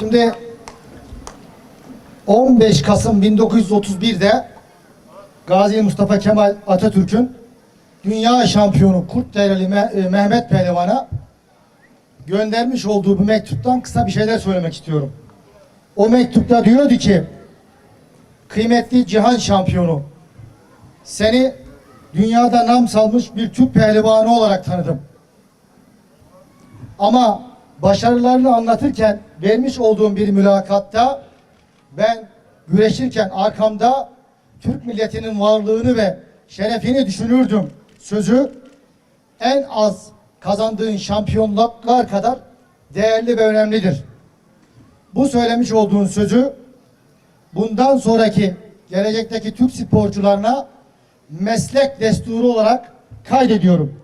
Şimdi 15 Kasım 1931'de Gazi Mustafa Kemal Atatürk'ün dünya şampiyonu Kurtdereli Me- e, Mehmet Pehlivan'a göndermiş olduğu bu mektuptan kısa bir şeyler söylemek istiyorum. O mektupta diyordu ki kıymetli cihan şampiyonu seni dünyada nam salmış bir Türk pehlivanı olarak tanıdım. Ama başarılarını anlatırken vermiş olduğum bir mülakatta ben güreşirken arkamda Türk milletinin varlığını ve şerefini düşünürdüm sözü en az kazandığın şampiyonluklar kadar değerli ve önemlidir. Bu söylemiş olduğun sözü bundan sonraki gelecekteki Türk sporcularına meslek desturu olarak kaydediyorum.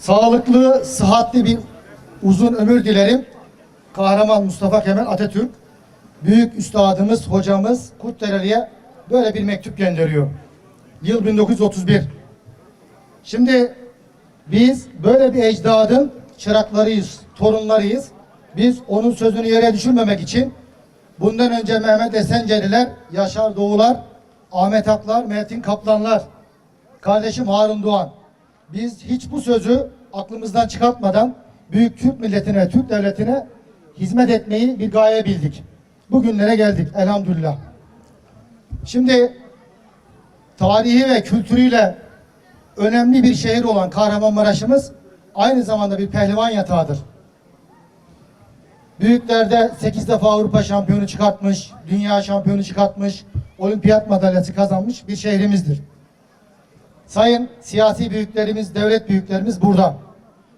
Sağlıklı, sıhhatli bir uzun ömür dilerim. Kahraman Mustafa Kemal Atatürk, büyük üstadımız, hocamız Kurtdereli'ye böyle bir mektup gönderiyor. Yıl 1931. Şimdi biz böyle bir ecdadın çıraklarıyız, torunlarıyız. Biz onun sözünü yere düşürmemek için bundan önce Mehmet Esenceliler, Yaşar Doğular, Ahmet Aklar, Metin Kaplanlar, kardeşim Harun Doğan. Biz hiç bu sözü aklımızdan çıkartmadan büyük Türk milletine, Türk devletine hizmet etmeyi bir gaye bildik. Bugünlere geldik elhamdülillah. Şimdi tarihi ve kültürüyle önemli bir şehir olan Kahramanmaraş'ımız aynı zamanda bir pehlivan yatağıdır. Büyüklerde 8 defa Avrupa şampiyonu çıkartmış, dünya şampiyonu çıkartmış, olimpiyat madalyası kazanmış bir şehrimizdir. Sayın siyasi büyüklerimiz, devlet büyüklerimiz burada.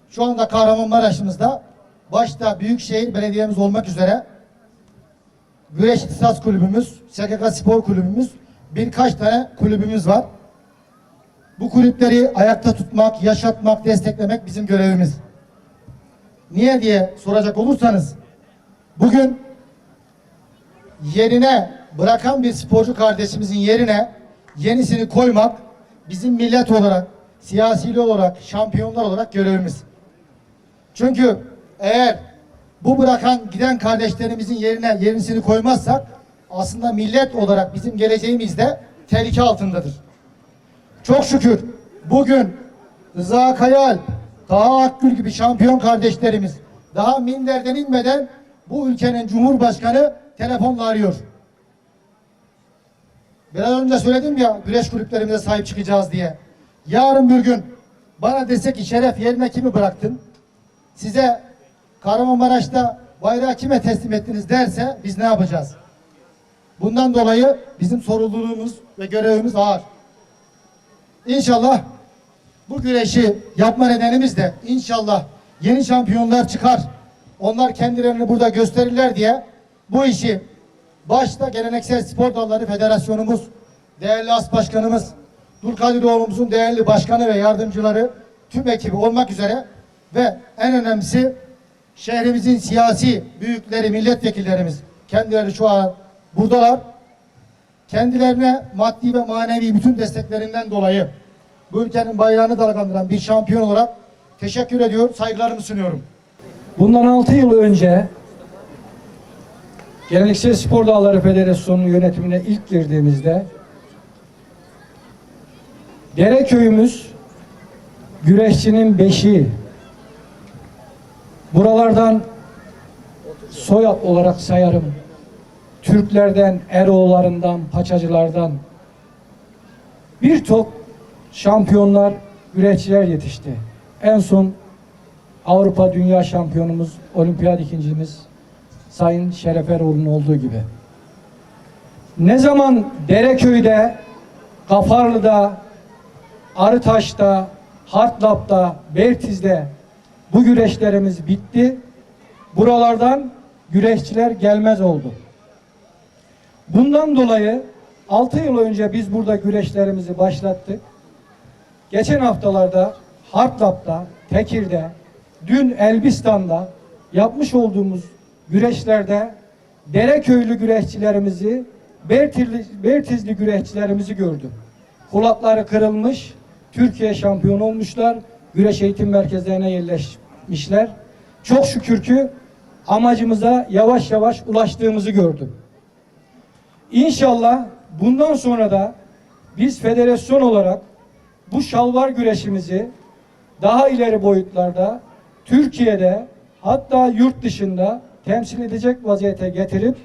Şu anda Kahramanmaraş'ımızda başta Büyükşehir Belediyemiz olmak üzere Güreş İhtisas Kulübümüz, SGK Spor Kulübümüz, birkaç tane kulübümüz var. Bu kulüpleri ayakta tutmak, yaşatmak, desteklemek bizim görevimiz. Niye diye soracak olursanız bugün yerine bırakan bir sporcu kardeşimizin yerine yenisini koymak bizim millet olarak, siyasi olarak, şampiyonlar olarak görevimiz. Çünkü eğer bu bırakan giden kardeşlerimizin yerine yenisini koymazsak aslında millet olarak bizim geleceğimiz de tehlike altındadır. Çok şükür bugün Rıza Kayal, Taha Akgül gibi şampiyon kardeşlerimiz daha minderden inmeden bu ülkenin Cumhurbaşkanı telefonla arıyor. Biraz önce söyledim ya güreş kulüplerimize sahip çıkacağız diye. Yarın bir gün bana dese ki Şeref yerine kimi bıraktın? Size Kahramanmaraş'ta bayrağı kime teslim ettiniz derse biz ne yapacağız? Bundan dolayı bizim sorumluluğumuz ve görevimiz ağır. İnşallah bu güreşi yapma nedenimiz de inşallah yeni şampiyonlar çıkar. Onlar kendilerini burada gösterirler diye bu işi başta Geleneksel Spor Dalları Federasyonumuz, değerli as başkanımız, Dulkadiroğlu'muzun değerli başkanı ve yardımcıları, tüm ekibi olmak üzere ve en önemlisi şehrimizin siyasi büyükleri, milletvekillerimiz kendileri şu an buradalar. Kendilerine maddi ve manevi bütün desteklerinden dolayı bu ülkenin bayrağını dalgalandıran bir şampiyon olarak teşekkür ediyor, saygılarımı sunuyorum. Bundan 6 yıl önce Geleneksel Spor Dağları Federasyonu yönetimine ilk girdiğimizde Dereköy'ümüz güreşçinin beşiği. Buralardan soyad olarak sayarım. Türklerden, Eroğullarından, Paçacılardan birçok şampiyonlar, güreşçiler yetişti. En son Avrupa Dünya Şampiyonumuz, Olimpiyat ikincimiz Sayın Şeref Eroğlu'nun olduğu gibi. Ne zaman Dereköy'de, Kafarlı'da, Arıtaş'ta, Hartlap'ta, Bertiz'de bu güreşlerimiz bitti. Buralardan güreşçiler gelmez oldu. Bundan dolayı 6 yıl önce biz burada güreşlerimizi başlattık. Geçen haftalarda Hartlap'ta, Tekir'de, dün Elbistan'da yapmış olduğumuz güreşlerde Dereköylü güreşçilerimizi, Bertizli, Bertizli güreşçilerimizi gördüm. Kulakları kırılmış, Türkiye şampiyon olmuşlar, güreş eğitim merkezlerine yerleşmişler. Çok şükür ki amacımıza yavaş yavaş ulaştığımızı gördüm. İnşallah bundan sonra da biz federasyon olarak bu şalvar güreşimizi daha ileri boyutlarda Türkiye'de hatta yurt dışında temsil edecek vaziyete getirip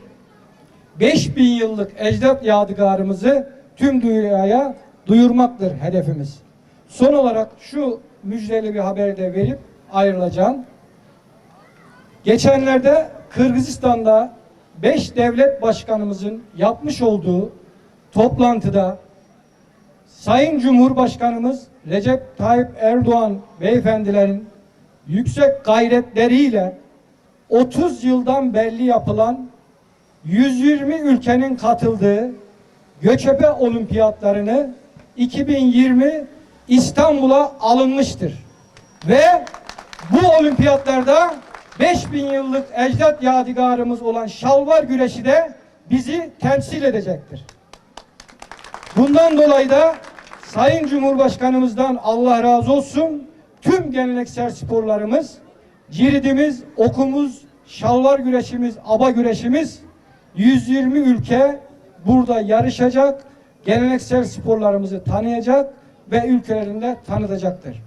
5000 yıllık ecdat yadigarımızı tüm dünyaya duyurmaktır hedefimiz. Son olarak şu müjdeli bir haberi de verip ayrılacağım. Geçenlerde Kırgızistan'da 5 devlet başkanımızın yapmış olduğu toplantıda Sayın Cumhurbaşkanımız Recep Tayyip Erdoğan beyefendilerin yüksek gayretleriyle 30 yıldan belli yapılan 120 ülkenin katıldığı Göçebe Olimpiyatlarını 2020 İstanbul'a alınmıştır. Ve bu olimpiyatlarda 5000 yıllık ecdat yadigarımız olan şalvar güreşi de bizi temsil edecektir. Bundan dolayı da Sayın Cumhurbaşkanımızdan Allah razı olsun tüm geleneksel sporlarımız, ciridimiz, okumuz, şalvar güreşimiz, aba güreşimiz 120 ülke burada yarışacak, geleneksel sporlarımızı tanıyacak ve ülkelerinde tanıtacaktır.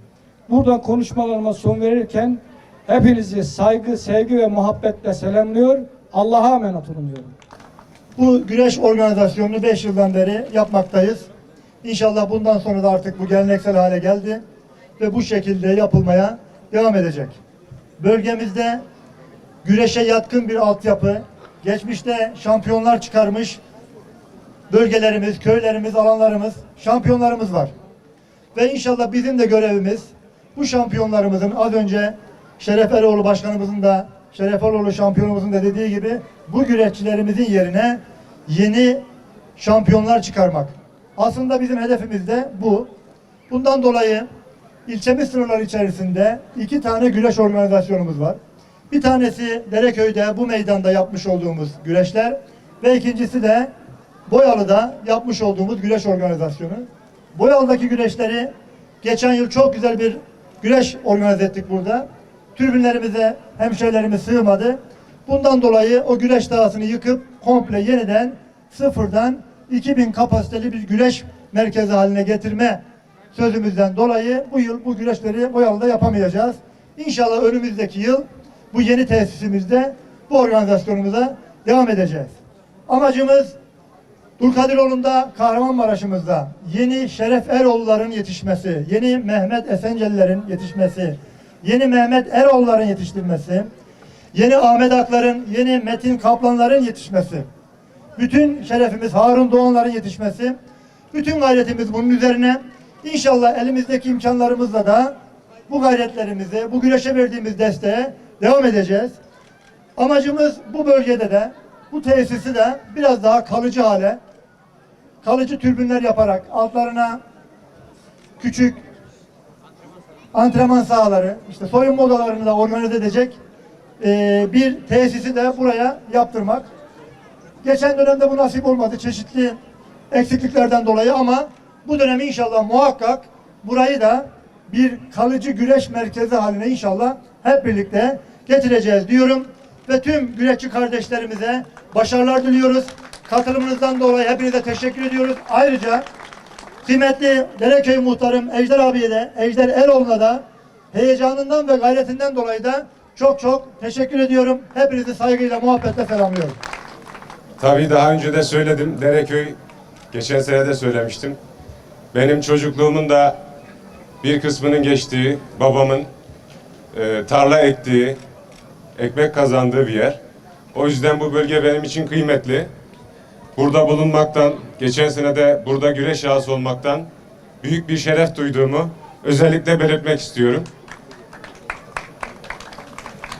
Buradan konuşmalarıma son verirken hepinizi saygı, sevgi ve muhabbetle selamlıyor. Allah'a emanet olun diyorum. Bu güreş organizasyonunu 5 yıldan beri yapmaktayız. İnşallah bundan sonra da artık bu geleneksel hale geldi ve bu şekilde yapılmaya devam edecek. Bölgemizde güreşe yatkın bir altyapı, geçmişte şampiyonlar çıkarmış bölgelerimiz, köylerimiz, alanlarımız, şampiyonlarımız var. Ve inşallah bizim de görevimiz bu şampiyonlarımızın az önce Şeref Eroğlu Başkanımızın da Şeref Eroğlu şampiyonumuzun da dediği gibi bu güreşçilerimizin yerine yeni şampiyonlar çıkarmak. Aslında bizim hedefimiz de bu. Bundan dolayı ilçemiz sınırları içerisinde iki tane güreş organizasyonumuz var. Bir tanesi Dereköy'de bu meydanda yapmış olduğumuz güreşler ve ikincisi de Boyalı'da yapmış olduğumuz güreş organizasyonu. Boyalı'daki güreşleri geçen yıl çok güzel bir güreş organize ettik burada. Tribünlerimize hemşehrilerimiz sığmadı. Bundan dolayı o güreş sahasını yıkıp komple yeniden sıfırdan 2000 kapasiteli bir güreş merkezi haline getirme sözümüzden dolayı bu yıl bu güreşleri Boyalı'da yapamayacağız. İnşallah önümüzdeki yıl bu yeni tesisimizde bu organizasyonumuza devam edeceğiz. Amacımız Dulkadiroğlu'nda, Kahramanmaraş'ımızda yeni Şeref Eroğulların yetişmesi, yeni Mehmet Esencelilerin yetişmesi, yeni Mehmet Eroğulların yetiştirmesi, yeni Ahmet Aklar'ın, yeni Metin Kaplanların yetişmesi, bütün şerefimiz Harun Doğanların yetişmesi, bütün gayretimiz bunun üzerine. İnşallah elimizdeki imkanlarımızla da bu gayretlerimizi, bu güreşe verdiğimiz desteğe devam edeceğiz. Amacımız bu bölgede de bu tesisi de biraz daha kalıcı hale, kalıcı türbünler yaparak altlarına küçük antrenman sahaları, işte soyunma odalarını da organize edecek eee, bir tesisi de buraya yaptırmak. Geçen dönemde bu nasip olmadı çeşitli eksikliklerden dolayı ama bu dönem inşallah muhakkak burayı da bir kalıcı güreş merkezi haline inşallah hep birlikte getireceğiz diyorum. Ve tüm güreşçi kardeşlerimize başarılar diliyoruz. Katılımınızdan dolayı hepinize teşekkür ediyoruz. Ayrıca kıymetli Dereköy muhtarım Ejder abiye de, Ejder Eroğlu'na da heyecanından ve gayretinden dolayı da çok çok teşekkür ediyorum. Hepinizi saygıyla, muhabbetle selamlıyorum. Tabii daha önce de söyledim. Dereköy geçen sene de söylemiştim. Benim çocukluğumun da bir kısmının geçtiği, babamın e, tarla ektiği, ekmek kazandığı bir yer. O yüzden bu bölge benim için kıymetli. Burada bulunmaktan, geçen sene de burada güreş ağası olmaktan büyük bir şeref duyduğumu özellikle belirtmek istiyorum.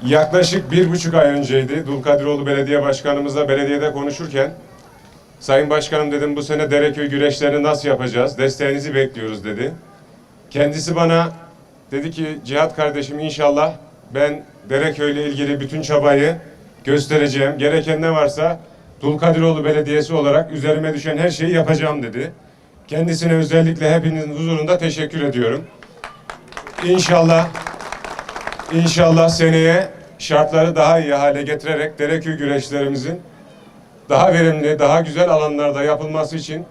Yaklaşık bir buçuk ay önceydi. Dulkadiroğlu Belediye Başkanımızla belediyede konuşurken Sayın Başkanım dedim bu sene Dereköy güreşlerini nasıl yapacağız? Desteğinizi bekliyoruz dedi. Kendisi bana dedi ki Cihat kardeşim inşallah ben Dereköy ile ilgili bütün çabayı göstereceğim. Gereken ne varsa Dulkadiroğlu Belediyesi olarak üzerime düşen her şeyi yapacağım dedi. Kendisine özellikle hepinizin huzurunda teşekkür ediyorum. İnşallah İnşallah seneye şartları daha iyi hale getirerek Dereköy güreşlerimizin daha verimli, daha güzel alanlarda yapılması için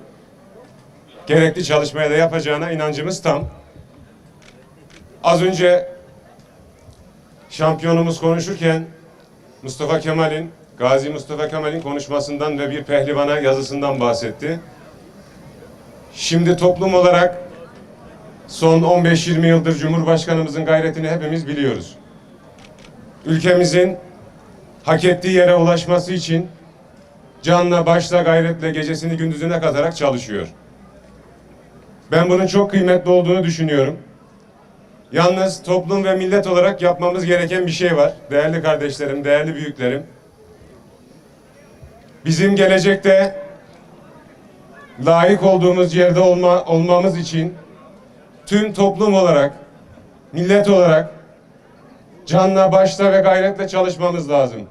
gerekli çalışmaya da yapacağına inancımız tam. Az önce şampiyonumuz konuşurken Mustafa Kemal'in, Gazi Mustafa Kemal'in konuşmasından ve bir pehlivana yazısından bahsetti. Şimdi toplum olarak son 15-20 yıldır Cumhurbaşkanımızın gayretini hepimiz biliyoruz. Ülkemizin hak ettiği yere ulaşması için canla başla gayretle gecesini gündüzüne katarak çalışıyor. Ben bunun çok kıymetli olduğunu düşünüyorum. Yalnız toplum ve millet olarak yapmamız gereken bir şey var. Değerli kardeşlerim, değerli büyüklerim. Bizim gelecekte layık olduğumuz yerde olma, olmamız için tüm toplum olarak, millet olarak canla başla ve gayretle çalışmamız lazım.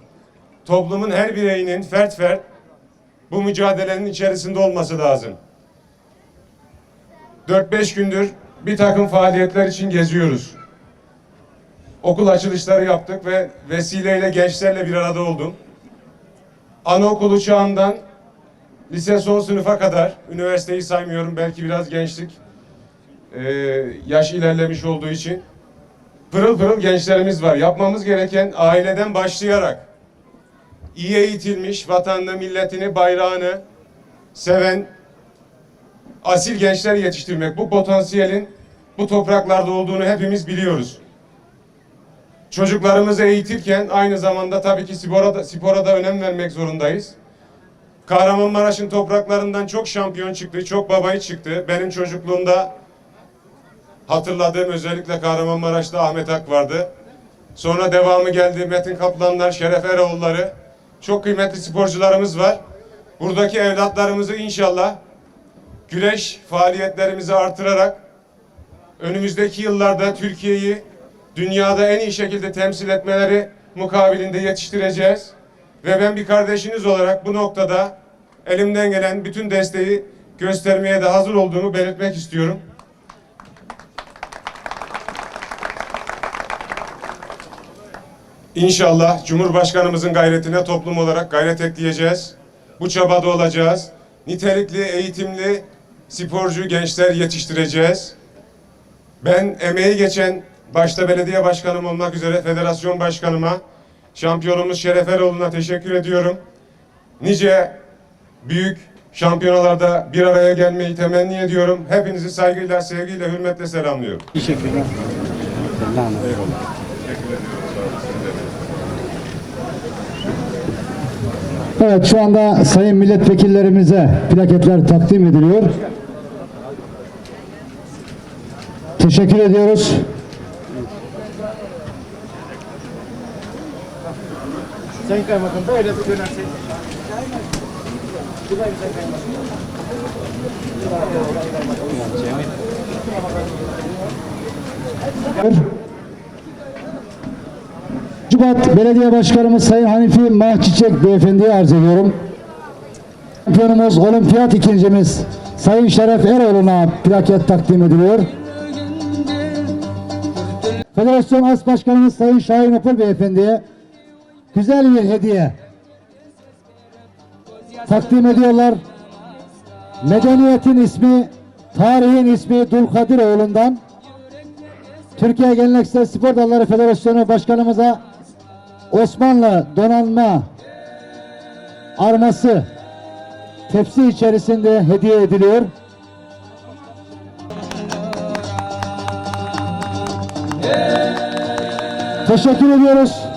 Toplumun her bireyinin fert fert bu mücadelenin içerisinde olması lazım. 4-5 gündür bir takım faaliyetler için geziyoruz. Okul açılışları yaptık ve vesileyle gençlerle bir arada oldum. Anaokulu çağından lise son sınıfa kadar, üniversiteyi saymıyorum belki biraz gençlik, e, yaş ilerlemiş olduğu için pırıl pırıl gençlerimiz var. Yapmamız gereken aileden başlayarak iyi eğitilmiş, vatanını, milletini, bayrağını seven asil gençler yetiştirmek. Bu potansiyelin bu topraklarda olduğunu hepimiz biliyoruz. Çocuklarımızı eğitirken aynı zamanda tabii ki spora da, spora da önem vermek zorundayız. Kahramanmaraş'ın topraklarından çok şampiyon çıktı, çok babayı çıktı. Benim çocukluğumda hatırladığım özellikle Kahramanmaraş'ta Ahmet Ak vardı. Sonra devamı geldi Metin Kaplanlar, Şeref Eroğulları. Çok kıymetli sporcularımız var. Buradaki evlatlarımızı inşallah güreş faaliyetlerimizi artırarak önümüzdeki yıllarda Türkiye'yi dünyada en iyi şekilde temsil etmeleri mukabilinde yetiştireceğiz. Ve ben bir kardeşiniz olarak bu noktada elimden gelen bütün desteği göstermeye de hazır olduğumu belirtmek istiyorum. İnşallah Cumhurbaşkanımızın gayretine toplum olarak gayret ekleyeceğiz. Bu çabada olacağız. Nitelikli, eğitimli sporcu gençler yetiştireceğiz. Ben emeği geçen başta belediye başkanım olmak üzere federasyon başkanıma, şampiyonumuz Şeref Eroğlu'na teşekkür ediyorum. Nice büyük şampiyonalarda bir araya gelmeyi temenni ediyorum. Hepinizi saygıyla, sevgiyle, hürmetle selamlıyorum. Evet şu anda sayın milletvekillerimize plaketler takdim ediliyor. Teşekkür ediyoruz. Sayın Kaymakam böyle bir dönersek. Şubat Belediye Başkanımız Sayın Hanifi Mahçiçek Beyefendi'ye arz ediyorum. Şampiyonumuz olimpiyat ikincimiz Sayın Şeref Eroğlu'na plaket takdim ediliyor. Federasyon As Başkanımız Sayın Şahin Opur Beyefendi'ye güzel bir hediye takdim ediyorlar. Medeniyetin ismi, tarihin ismi Dulkadiroğlu'ndan Türkiye Geleneksel Spor Dalları Federasyonu Başkanımıza Osmanlı donanma arması tepsi içerisinde hediye ediliyor. Teşekkür ediyoruz.